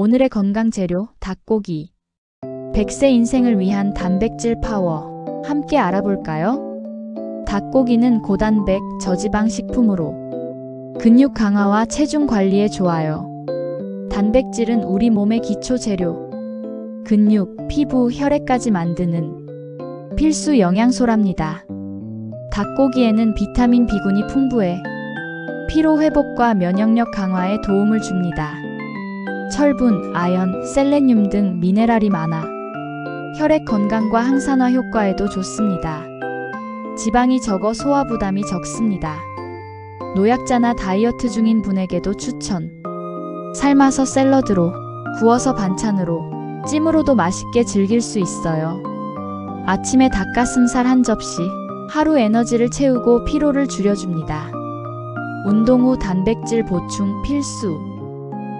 오늘의 건강 재료 닭고기. 100세 인생을 위한 단백질 파워. 함께 알아볼까요? 닭고기는 고단백, 저지방 식품으로 근육 강화와 체중 관리에 좋아요. 단백질은 우리 몸의 기초 재료. 근육, 피부, 혈액까지 만드는 필수 영양소랍니다. 닭고기에는 비타민 B군이 풍부해 피로 회복과 면역력 강화에 도움을 줍니다. 철분, 아연, 셀레늄 등 미네랄이 많아 혈액 건강과 항산화 효과에도 좋습니다. 지방이 적어 소화 부담이 적습니다. 노약자나 다이어트 중인 분에게도 추천. 삶아서 샐러드로, 구워서 반찬으로, 찜으로도 맛있게 즐길 수 있어요. 아침에 닭가슴살 한 접시, 하루 에너지를 채우고 피로를 줄여줍니다. 운동 후 단백질 보충 필수.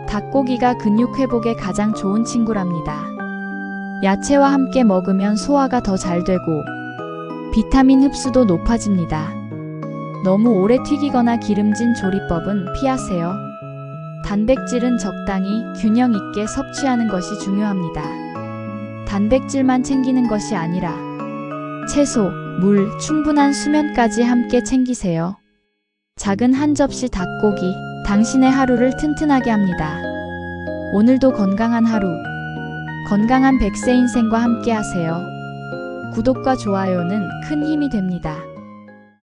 닭고기가 근육 회복에 가장 좋은 친구랍니다. 야채와 함께 먹으면 소화가 더 잘 되고 비타민 흡수도 높아집니다. 너무 오래 튀기거나 기름진 조리법은 피하세요. 단백질은 적당히 균형 있게 섭취하는 것이 중요합니다. 단백질만 챙기는 것이 아니라 채소, 물, 충분한 수면까지 함께 챙기세요. 작은 한 접시 닭고기, 당신의 하루를 튼튼하게 합니다. 오늘도 건강한 하루, 건강한 백세 인생과 함께 하세요. 구독과 좋아요는 큰 힘이 됩니다.